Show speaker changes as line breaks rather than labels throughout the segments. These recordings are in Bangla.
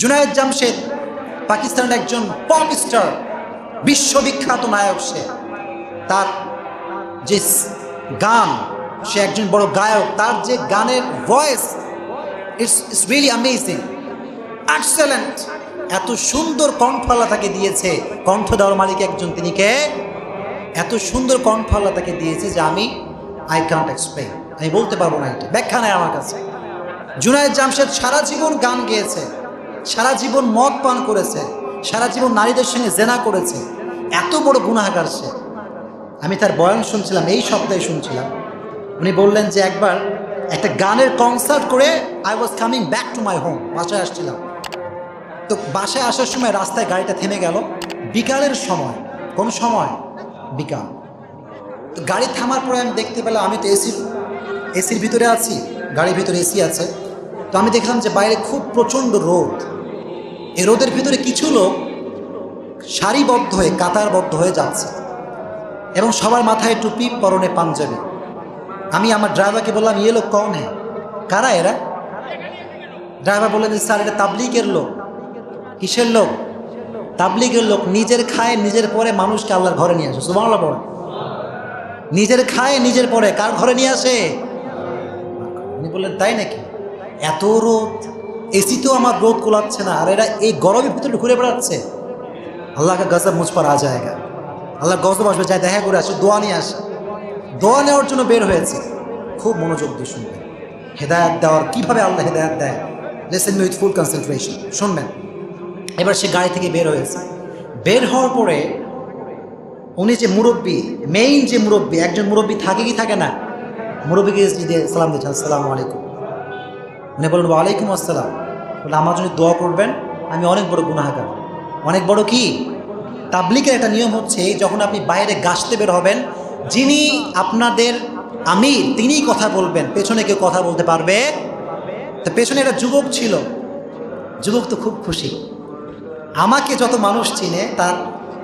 জুনায়েদ জামশেদ, পাকিস্তানের একজন পপ স্টার বিশ্ববিখ্যাত নায়ক সে। তার যে গান, সে একজন বড় গায়ক, তার যে গানের voice it's it's really amazing excellent এত সুন্দর কণ্ঠ আল্লাহ তাকে দিয়েছে। কণ্ঠ দেওয়ার মালিক একজন, তিনি কে? এত সুন্দর কণ্ঠ আল্লাহ তাকে দিয়েছে যে আমি আই কান্ট এক্সপ্লেন আমি বলতে পারব না এটা। ব্যাখ্যা নেই আমার কাছে। জুনায়দ জামশেদ সারা জীবন গান গেয়েছে। সারা জীবন মদ পান করেছে, সারা জীবন নারীদের সঙ্গে জেনা করেছে। এত বড় গুণাহাগার সে। আমি তার বয়ান শুনছিলাম, এই সপ্তাহে শুনছিলাম। উনি বললেন যে একবার একটা গানের কনসার্ট করে I was coming back to my home বাসায় আসছিলাম। তো বাসায় আসার সময় রাস্তায় গাড়িটা থেমে গেল। বিকালের সময়, কোন সময়? বিকাল। তো গাড়ি থামার পরে আমি দেখতে পেলাম, আমি তো এসির এসির ভিতরে আছি, গাড়ির ভিতরে এসি আছে। তো আমি দেখলাম যে বাইরে খুব প্রচণ্ড রোদ। এই রোদের ভিতরে কিছু লোক সারিবদ্ধ হয়ে, কাতারবদ্ধ হয়ে যাচ্ছে এবং সবার মাথায় টুপি পরনে পাঞ্জাবি। আমি আমার ড্রাইভারকে বললাম ইয়ে লোক কন হ্যাঁ কারা এরা? ড্রাইভার বললেন স্যার, এটা তাবলিগের লোক। কিসের লোক? তাবলিগের লোক, নিজের খায়, নিজের পরে মানুষকে আল্লাহর ঘরে নিয়ে আসে। সুবাংলা পড়ে নিজের খায়, নিজের পরে, কার ঘরে নিয়ে আসে? উনি বললেন তাই নাকি? এত রোদ এসি তো আমার রোদ কোলাচ্ছে না, আর এরা এই গরমের ভিতরে ঘুরে বেড়াচ্ছে। আল্লাহকে গজব মুঝ পর আ যায়গা আল্লাহ গজব আসবে, যায় দেখা করে আসে, দোয়া নিয়ে আসে। দোয়া নেওয়ার জন্য বের হয়েছে। খুব মনোযোগ দিয়ে শুনবেন। হেদায়াত দেওয়ার, কীভাবে আল্লাহ হেদায়াত দেয়? লেসেন উইথ ফুল কনসেন্ট্রেশন শুনবেন। এবার সে গাড়ি থেকে বের হয়েছে। বের হওয়ার পরে উনি যে মুরব্বী মেইন যে মুরব্বী, একজন মুরব্বী থাকে কি থাকে না? মুরব্বীকে সালাম দিচ্ছেন আসসালামু আলাইকুম। উনি বললেন, ওয়ালাইকুম আসসালাম। বলে আমার জন্য দোয়া করবেন, আমি অনেক বড় গুনাহাগার। অনেক বড় কি? তাবলিকের একটা নিয়ম হচ্ছে যখন আপনি বাইরে গাছতে বের হবেন, যিনি আপনাদের আমির, তিনিই কথা বলবেন, পেছনে কেউ কথা বলতে পারবে? তো পেছনে একটা যুবক ছিল। যুবক তো খুব খুশি। আমাকে যত মানুষ চিনে, তার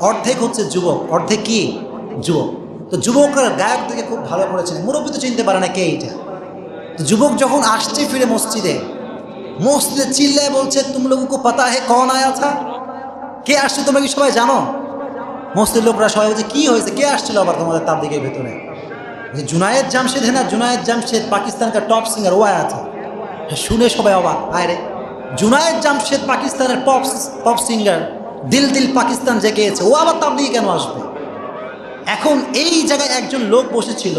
অর্ধেক হচ্ছে যুবক, অর্ধেক কি? যুবক। তো যুবকরা গায়ক থেকে খুব ভালো করে চিনে। মুরব্বী তো চিনতে পারে না কে এইটা। যুবক যখন আসছে ফিরে মসজিদে মসজিদে চিল্লায় বলছে, তুমি লোককে পাতা হে, কন আয়া থা? কে আসছে তোমরা কি সবাই জানো? মসজিদের লোকরা সবাই বলছে, কি হয়েছে? কে আসছিল আবার তোমাদের তার দিকের ভেতরে? যে জুনায়েদ জামশেদ হ্যাঁ না? জুনায়েদ জামশেদ পাকিস্তান কা টপ সিঙ্গার ও আয়া থা। শুনে সবাই অবাক, আয় রে, জুনায়েদ জামশেদ পাকিস্তানের পপ পপ সিঙ্গার দিল দিল পাকিস্তান যে গেয়েছে ও আবার তাবলিগে কেন আসবে? এখন এই জায়গায় একজন লোক বসেছিল,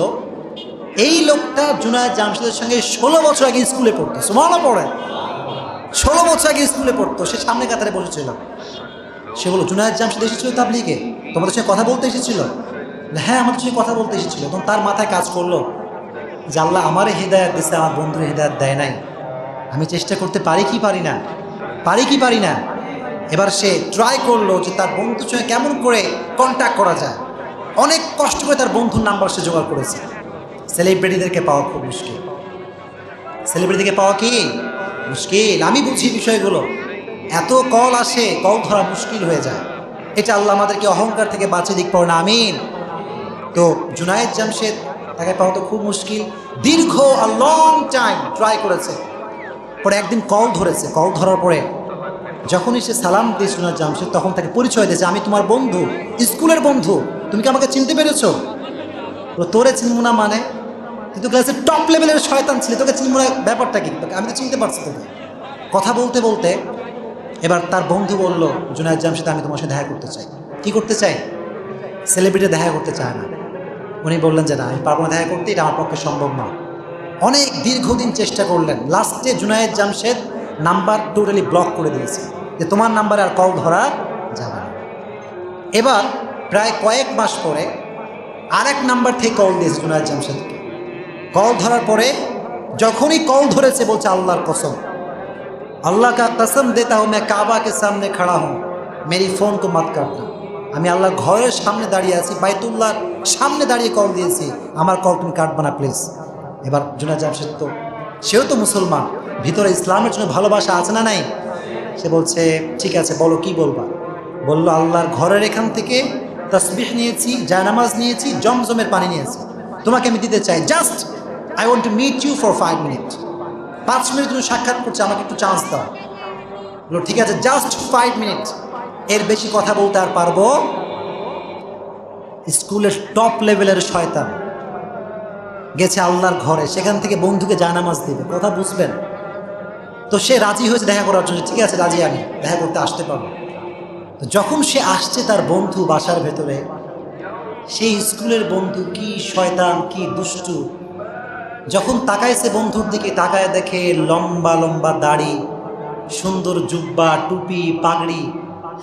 এই লোকটা জুনায়েদ জামশেদের সঙ্গে ষোলো বছর আগে স্কুলে পড়তো সুমানো পড়ে। ষোলো বছর আগে স্কুলে পড়তো, সে সামনে কাতারে বসেছিল। সে বলো জুনায়েদ জামশেদ এসেছিল তাবলিগে? তোমাদের সঙ্গে কথা বলতে এসেছিল? হ্যাঁ আমাদের সঙ্গে কথা বলতে এসেছিল। তখন তার মাথায় কাজ করল যে, আল্লাহ আমারে হৃদায়ত দিচ্ছে আমার বন্ধুর হৃদায়ত দেয় নাই। আমি চেষ্টা করতে পারি কি পারি না? পারি কি পারি না? এবার সে ট্রাই করল যে, তার বন্ধুর সঙ্গে কেমন করে কন্ট্যাক্ট করা যায়। অনেক কষ্ট করে তার বন্ধুর নাম্বার সে জোগাড় করেছে। সেলিব্রিটিদেরকে পাওয়া খুব মুশকিল। সেলিব্রিটিকে পাওয়া কি? মুশকিল। আমি বুঝি বিষয়গুলো। এত কল আসে, কল ধরা মুশকিল হয়ে যায়। এটা আল্লাহ আমাদেরকে অহংকার থেকে বাঁচিয়ে দিক পড়ে না আমিন। তো জুনায়েদ জামশেদ, তাকে পাওয়া তো খুব মুশকিল। দীর্ঘ আ লং টাইম ট্রাই করেছে। পরে একদিন কল ধরেছে। কল ধরার পরে যখনই সে সালাম দিয়ে জুনায়েদ জামশেদ, তখন তাকে পরিচয় দিয়েছে, আমি তোমার বন্ধু, স্কুলের বন্ধু। তুমি কি আমাকে চিনতে পেরেছ? তো তোরে চিনব না মানে তুই তো ক্লাসের টপ লেভেলের শয়তান ছিলি। তোকে চিনব না, ব্যাপারটা কি? আমি তো চিনতে পারছি তোকে। কথা বলতে বলতে এবার তার বন্ধু বলল, জুনায়দ জামশেদ আমি তোমার সাথে দেখা করতে চাই। কি করতে চাই সেলিব্রিটি দেখা করতে চায় না। উনি বললেন যে, না, আমি পারব না দেখা করতে, এটা আমার পক্ষে সম্ভব না। অনেক দীর্ঘদিন চেষ্টা করলেন। লাস্টে Junaid Jamshed number totally block করে দিয়েছে যে, তোমার নাম্বারে আর কল ধরা যাবে না। এবার প্রায় কয়েক মাস পরে আরেক নাম্বার থেকে কল দিয়েছে জুনায়দ জামশেদকে কল ধরার পরে যখনই কল ধরেছে বলছে আল্লাহর কসম। আল্লাহ কা কসম দেতা হুম কাবা কে সামনে খাড়া হুম। মেরি ফোন তো মাত কাটনা আমি আল্লাহ ঘরের সামনে দাঁড়িয়ে আছি, বাইতুল্লাহর সামনে দাঁড়িয়ে কল দিয়েছি। আমার কল তুমি কাটবা না, প্লিজ। এবার জুনা জামশেদ তো, সেও তো মুসলমান। ভিতরে ইসলামের জন্য ভালোবাসা আছে না নাই? সে বলছে, ঠিক আছে, বলো কি বলবা? বলল, আল্লাহর ঘরের এখান থেকে তসবিহ নিয়েছি জায়নামাজ নিয়েছি, জমজমের পানি নিয়েছি। তোমাকে আমি দিতে চাই, just I want to meet you for five minute পাঁচ মিনিট তুমি সাক্ষাৎ করছে, আমাকে একটু চান্স দাও। ঠিক আছে জাস্ট ফাইভ মিনিট এর বেশি কথা বলতে আর পারব? স্কুলের টপ লেভেলের শয়তান। গেছে আল্লাহর ঘরে, সেখান থেকে বন্ধুকে জানামাজ দিবে। কথা বুঝবেন? তো সে রাজি হয়েছে দেখা করার জন্য। ঠিক আছে, রাজি আমি, দেখা করতে আসতে পারব। তো যখন সে আসছে তার বন্ধু বাসার ভেতরে, সেই স্কুলের বন্ধু কি শয়তান, কি দুষ্টু যখন তাকায়ছে বন্ধুর দিকে, তাকায় দেখে লম্বা লম্বা দাড়ি, সুন্দর জুব্বা, টুপি, পাগড়ি,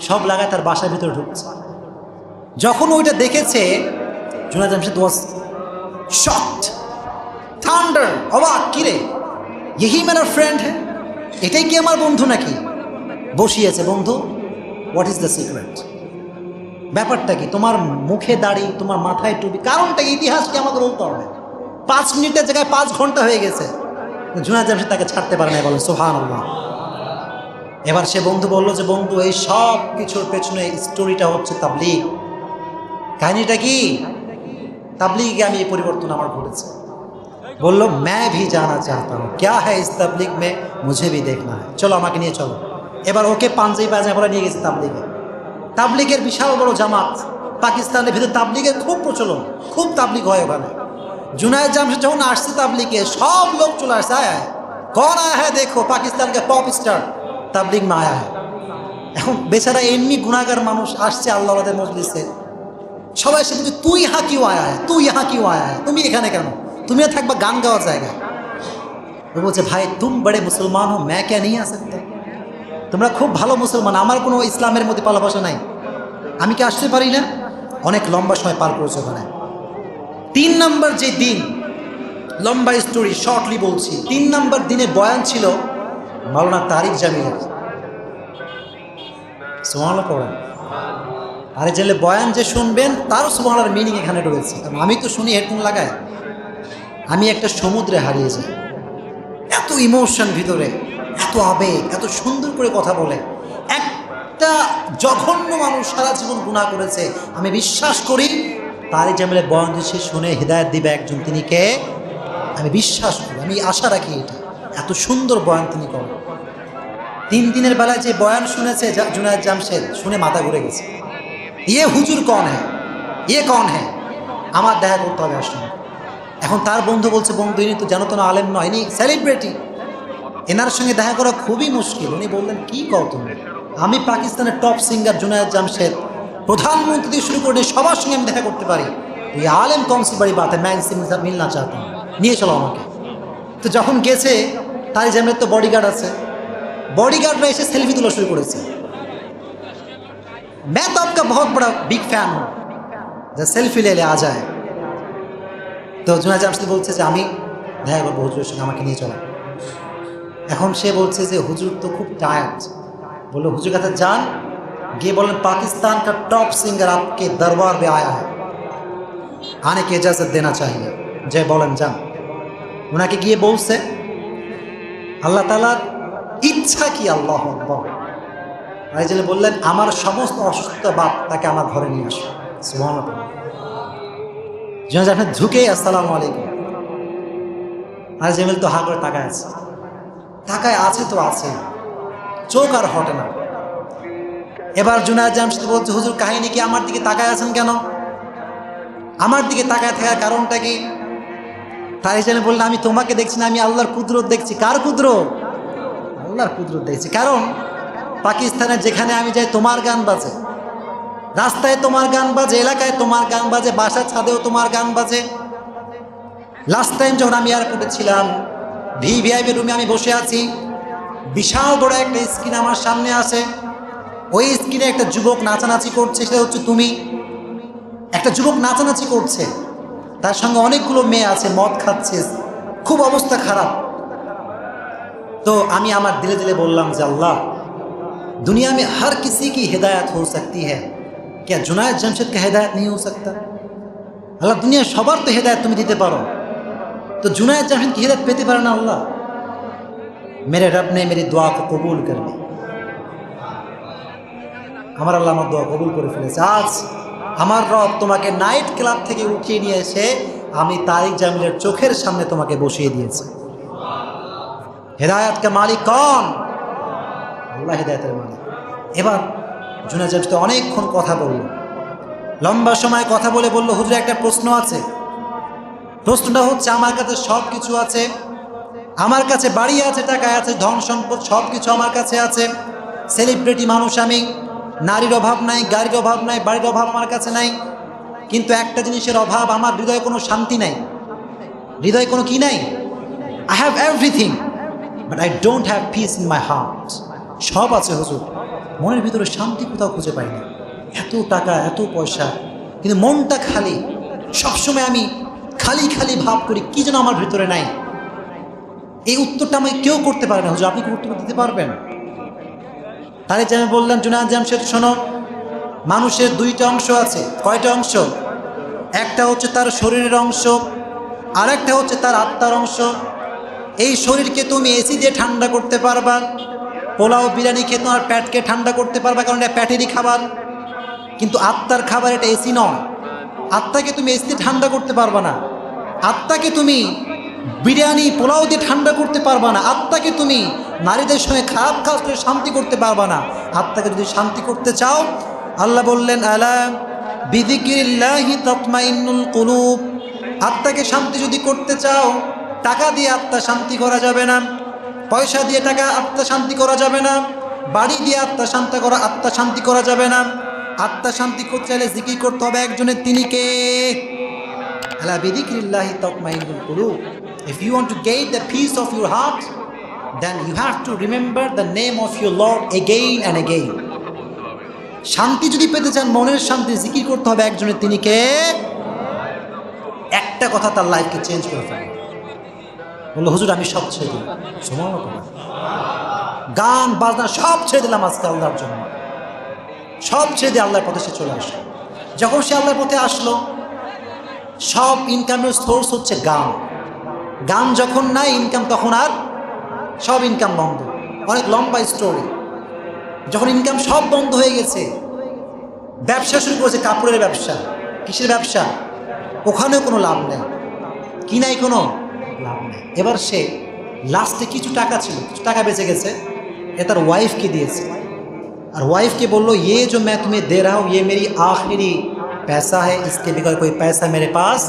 সব লাগায় তার বাসার ভিতরে ঢুকছে। যখন ওইটা দেখেছে Junaid Jamshed was shot thunder অবাক কিরে ইহি মেনার ফ্রেন্ড হ্যাঁ এটাই কি আমার বন্ধু নাকি? বসিয়েছে, বন্ধু হোয়াট ইজ দ্য সিক্রেট ব্যাপারটা কি? তোমার মুখে দাড়ি, তোমার মাথায় টুপি, কারণটা ইতিহাসকে আমাকে বলতে হবে? পাঁচ মিনিটের জায়গায় পাঁচ ঘন্টা হয়ে গেছে জুনা জামশেদ তাকে ছাড়তে পারে না বলেন সোহান আল্লাহ এবার সে বন্ধু বলল যে বন্ধু এই সব কিছুর পেছনে স্টোরিটা হচ্ছে তাবলিগ কাহিনীটা কি তাবলিগে আমি এই পরিবর্তন আমার ঘটেছে বললো मैं भी जाना चाहता हूँ क्या है इस तबलीग में मुझे भी देखना है চলো আমাকে নিয়ে চলো এবার ওকে পাঞ্জাবি পায়জামা পরে নিয়ে গেছে তাবলিগে তাবলিগের বিশাল বড় জামাত পাকিস্তানের ভিতরে তাবলিগের খুব প্রচলন খুব তাবলিগ হয় ওখানে জুনায়দ জামশেদ যখন আসছে তাবলিগে, সব লোক চলে আসছে, আয় আয়। কন, আয়া হ্যাঁ দেখো, পাকিস্তানকে পপ স্টার তাবলিগ মা, আয়া হ্যাঁ এখন বেচারা এমনি গুণাগার মানুষ আসছে আল্লাহদের মজলিসে। সবাই এসে বলছে, তুই ইহা কিউ আয়া হ্যাঁ তুই ইহা কিউ আয়া। তুমি এখানে কেন? তুমিও থাকবা গান গাওয়ার জায়গায়। ও বলছে, ভাই, তুম বড়ে মুসলমান হো ম্যা কে নিয়ে আসতে তোমরা খুব ভালো মুসলমান, আমার কোনো ইসলামের মধ্যে ভালোবাসা নাই। আমি কি আসতে পারি না? অনেক লম্বা সময় পার করেছে ওখানে। তিন নম্বর যে দিন, লম্বা স্টোরি শর্টলি বলছি, তিন নম্বর দিনে বয়ান ছিল মাওলানা তারিক জামিলের। সোমালা পড়েন। আরে জেলে বয়ান যে শুনবেন, তারও সুবহানার মিনিং এখানে রয়েছে। কারণ আমি তো শুনি হেডফোন লাগায়, আমি একটা সমুদ্রে হারিয়ে যাই। এত ইমোশন ভিতরে, এত আবেগ, এত সুন্দর করে কথা বলে। একটা জঘন্য মানুষ সারা জীবন গুণা করেছে। আমি বিশ্বাস করি তারই জামিলে বয়ান সে শুনে হৃদায়ত দিবে একজন। তিনি কে? আমি বিশ্বাস করি, আমি আশা রাখি এটা। এত সুন্দর বয়ান তিনি করেন। তিন দিনের বেলায় যে বয়ান শুনেছে জুনায়দ জামশেদ, শুনে মাথা ঘুরে গেছে। ইয়ে হুজুর কন হ্যাঁ? ইয়ে কন হ্যাঁ? আমার দেখা করতে হবে আসলে। এখন তার বন্ধু বলছে, বন্ধু, ইনি তো জানো তো না আলেম নয়, ইনি সেলিব্রিটি এনার সঙ্গে দেখা করা খুবই মুশকিল। উনি বললেন, কি কও তুমি? আমি পাকিস্তানের টপ সিঙ্গার জুনায়দ জামশেদ প্রধানমন্ত্রী থেকে শুরু করে সবার সঙ্গে আমি দেখা করতে পারি তো এই আলেম কমসি বাড়ি বাতে ম্যান সিং মিলনা চাহতাম নিয়ে চলো আমাকে তো যখন গেছে তাই জামের তো বডিগার্ড আছে बॉडीगार्ड में ऐसे सेल्फी तुला शुरू করেছে मैं तो आपका बहुत बड़ा बिग फैन हूँ যে সেলফি লেলে আ যায় তো জুনাজ জামশেদ বলছে যে আমি দেখা করবো হুজুরের সঙ্গে আমাকে নিয়ে চলা এখন সে বলছে যে হুজুর তো খুব টায়ার্ড বললো হুজুর কাছে যান গিয়ে বলেন पाकिस्तान का टॉप सिंगर आपके दरबार में आया है आने की इजाज़त देना चाहिए যে বলেন যান ওনাকে গিয়ে বলছে আল্লাহ তালার ইচ্ছা কি আল্লাহ আকবর রাইজেলে বললেন আমার সমস্ত অসুস্থ বাপ তাকে আমার ঘরে নিয়ে আসো সুবহান যেন আপনি ঝুঁকে আসসালামু আলাইকুম আর জেমেল তো হা করে তাকায় আছে তাকায় আছে তো আছে চোখ আর হটে না এবার জুনায়দ জামশেদ বলছে, হুজুর, কাহিনী কি আমার দিকে তাকায় আছেন কেন? আমার দিকে তাকায় থাকার কারণটা কি? তাই জন্য বললে আমি তোমাকে দেখছি না, আমি আল্লাহর কুদরত দেখছি। কার কুদরত? আল্লাহর কুদরত দেখছি। কারণ পাকিস্তানের যেখানে আমি যাই, তোমার গান বাজে। রাস্তায় তোমার গান বাজে, এলাকায় তোমার গান বাজে, বাসার ছাদেও তোমার গান বাজে। লাস্ট টাইম যখন আমি এয়ারপোর্টে ছিলাম ভি ভিআইপি রুমে আমি বসে আছি, বিশাল বড় একটা স্ক্রিন আমার সামনে আছে। ওই স্ক্রিনে একটা যুবক নাচানাচি করছে সেটা হচ্ছে তুমি একটা যুবক নাচানাচি করছে তার সঙ্গে অনেকগুলো মেয়ে আছে মদ খাচ্ছে খুব অবস্থা খারাপ तो আমি আমার দিলে দিলে বললাম যে আল্লাহ दुनिया में हर किसी की हिदायत हो सकती है क्या जुनायद जमशेद का हिदायत नहीं हो सकता আল্লাহ দুনিয়া সবার তো হেদায়ত তুমি দিতে পারো তো जुनायद जमशेद की हिदायत পেতে পারে না আল্লাহ मेरे रब ने मेरी दुआ को कबूल कर ली আমার আল্লাহ আমার দোয়া কবুল করে ফেলেছে। আজ আমার রব তোমাকে নাইট ক্লাব থেকে উঠিয়ে নিয়ে এসে আমি তারিক জামিলের চোখের সামনে তোমাকে বসিয়ে দিয়েছি। হেদায়ত কা মালিক কন। আল্লাহ হেদায়তের মালিক। এবার জুনায়দ জামশেদ অনেকক্ষণ কথা বলল। লম্বা সময় কথা বলে বলল, হুজুর, একটা প্রশ্ন আছে। প্রশ্নটা হচ্ছে, আমার কাছে সব কিছু আছে। আমার কাছে বাড়ি আছে টাকা আছে, ধন সম্পদ সব কিছু আমার কাছে আছে। সেলিব্রিটি মানুষ আমি। নারীর অভাব নাই, গাড়ির অভাব নাই, বাড়ির অভাব আমার কাছে নাই। কিন্তু একটা জিনিসের অভাব, আমার হৃদয়ে কোনো শান্তি নাই। হৃদয়ে কোনো কি নাই? I have everything but I don't have peace in my heart সব আছে হুজুর। মনের ভিতরে শান্তি কোথাও খুঁজে পাই না। এত টাকা, এত পয়সা। কিন্তু মনটা খালি। সবসময় আমি খালি খালি ভাব করি, কি যেন আমার ভিতরে নাই। এই উত্তরটা আমাকে কেউ করতে পারে না। হুজুর, আপনি কি উত্তর দিতে পারবেন? তাহলে যে আমি বললাম জুনাদ জামশেদ শোনো, মানুষের দুইটা অংশ আছে। কয়টা অংশ? একটা হচ্ছে তার শরীরের অংশ আর একটা হচ্ছে তার আত্মার অংশ। এই শরীরকে তুমি এসি দিয়ে ঠান্ডা করতে পারবা, পোলাও, বিরিয়ানি খেয়ে তোমার প্যাটকে ঠান্ডা করতে পারবা, কারণ এটা প্যাটেরই খাবার। কিন্তু আত্মার খাবার এটা এসি নয়। আত্মাকে তুমি এসিতে ঠান্ডা করতে পারবা না। আত্মাকে তুমি বিরিয়ানি পোলাও দিয়ে ঠান্ডা করতে পারবা না। আত্মাকে তুমি নারীদের সঙ্গে খারাপ কাজ করে শান্তি করতে পারবা না। আত্মাকে যদি শান্তি করতে চাও, আল্লাহ বললেন, আলা বিদিকিল্লাহি তৎমাইন্নুল কুলুব। আত্মাকে শান্তি যদি করতে চাও, টাকা দিয়ে আত্মা শান্তি করা যাবে না। পয়সা দিয়ে টাকা আত্মা শান্তি করা যাবে না। বাড়ি দিয়ে আত্মা শান্তি করা, আত্মা শান্তি করা যাবে না। আত্মা শান্তি করতে চাইলে জিকির করতে হবে একজনের, তিনি কে? আলা বিদিকিল্লাহি তৎমাইন্নুল কুলুব। If you want to get the peace of your heart then you have to remember the name of your lord again and again শান্তি যদি পেতে চান, মনের শান্তি জিকির করতে হবে একজনের, তিনি কে? একটা কথা তার লাইফকে চেঞ্জ করে ফেলে। বলল, হুজুর, আমি সব ছেড়ে দিলাম। সময় গান, বাজনা সব ছেড়ে দিলাম আজকে আল্লাহর জন্য। সব ছেড়ে দিয়ে আল্লাহর পথে সে চলে আসলো। যখন সে আল্লাহর পথে আসলো, সব ইনকামের সোর্স হচ্ছে গান। গান যখন নাই ইনকাম তখন আর সব ইনকাম বন্ধ অনেক লম্বা স্টোরি যখন ইনকাম সব বন্ধ হয়ে গেছে ব্যবসা শুরু করেছে কাপড়ের ব্যবসা কিসের ব্যবসা ওখানেও কোনো লাভ নেই কি নাই কোনো লাভ নেই এবার সে লাস্টে কিছু টাকা ছিল কিছু টাকা বেঁচে গেছে এ তার ওয়াইফকে দিয়েছে আর ওয়াইফকে বললো ये जो मैं तुम्हें दे रहा हूँ ये मेरी आखिरी पैसा है इसके बगैर कोई पैसा मेरे पास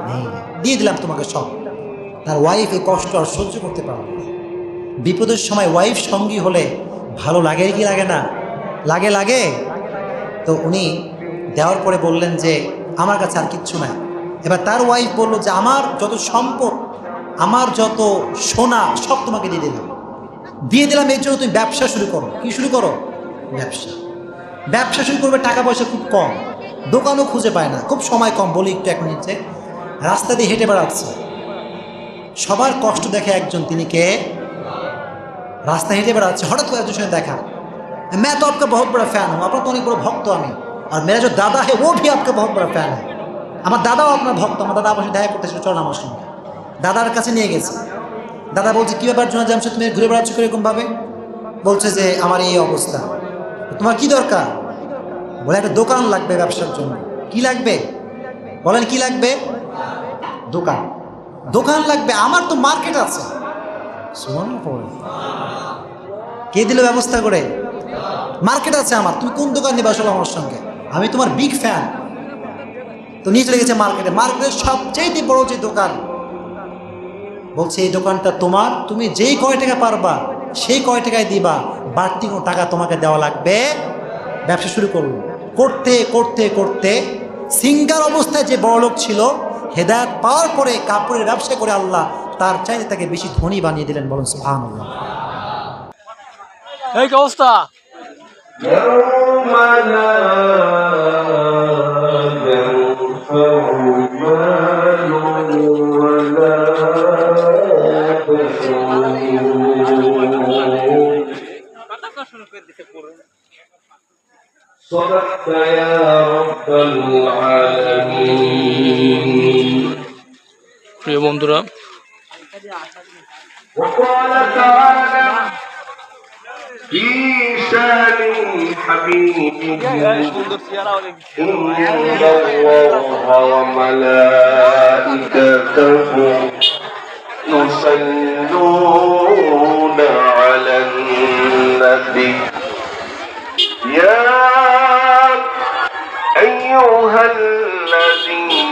नहीं है দিয়ে দিলাম তোমাকে সব তার ওয়াইফ এই কষ্ট আর সহ্য করতে পারল না। বিপদের সময় ওয়াইফ সঙ্গী হলে ভালো লাগে কি লাগে না? লাগে লাগে। তো উনি দেওয়ার পরে বললেন যে, আমার কাছে আর কিচ্ছু নাই। এবার তার ওয়াইফ বলল যে, আমার যত সম্পদ, আমার যত সোনা, সব তোমাকে দিয়ে দিলাম। দিয়ে দিলাম এই জন্য তুমি ব্যবসা শুরু করো। কি শুরু করো? ব্যবসা। ব্যবসা শুরু করবে, টাকা পয়সা খুব কম। দোকানও খুঁজে পায় না। খুব সময় কম, বলি একটু এক মিনিটে রাস্তা দিয়ে হেঁটে বেড়াচ্ছে। সবার কষ্ট দেখে একজন তিনি কে রাস্তা হেঁটে বেড়াচ্ছে হঠাৎ করে একজন সঙ্গে দেখা मैं तो आपका बहुत बड़ा फैन हूँ আপনার তো অনেক বড় ভক্ত আমি আর মেরা যে দাদা है वो भी आपका बहुत बड़ा फैन है আমার দাদাও আপনার ভক্ত আমার দাদা আমার সাথে দেখা করতেছিল চল আমার সঙ্গে দাদার কাছে নিয়ে গেছে দাদা বলছে কী ব্যাপার জোনা জামশেদ তুমি ঘুরে বেড়াচ্ছ কীরকমভাবে বলছে যে আমার এই অবস্থা তোমার কি দরকার বলে একটা দোকান লাগবে ব্যবসার জন্য কি লাগবে বলেন কি লাগবে দোকান দোকান লাগবে আমার তো মার্কেট আছে। কে দিল ব্যবস্থা করে? মার্কেট আছে আমার তুমি কোন দোকান নিবে আসলে আমার সঙ্গে? আমি তোমার বিগ ফ্যান তো নিয়ে চলে গেছে মার্কেটে। মার্কেটের সবচেয়ে বড় যে দোকান বলছে এই দোকানটা তোমার তুমি যেই কয় টাকা পারবা সেই কয় টাকায় দিবা। বাড়তি কোনো টাকা তোমাকে দেওয়া লাগবে। ব্যবসা শুরু করল। করতে করতে করতে সিঙ্গার অবস্থায় যে বড়লোক ছিল হেদায়ত পাওয়ার পরে কাপড়ের ব্যবসা করে আল্লাহ তার চাইতে তাকে বেশি ধনী বানিয়ে দিলেন বলুন সুহান আল্লাহ
এই কি অবস্থা
يوم لا ينفع مال ولا بنون صدقت يا رب العالمين الله وملائكته يصلون على النبي يا أيها الذين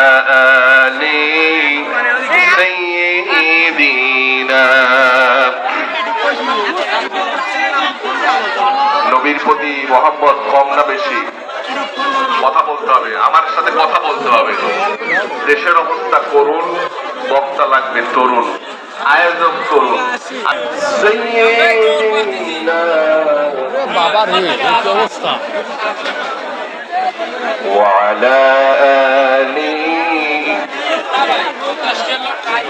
سيدنا নবীর প্রতি মোহাম্মদ কম না বেশি কথা বলতে হবে আমার সাথে কথা বলতে হবে দেশের অবস্থা করুন বক্তা লাগবে তরুণ আয়োজক তরুণ سيدنا
বাবা রে কি অবস্থা
وعلى ভাই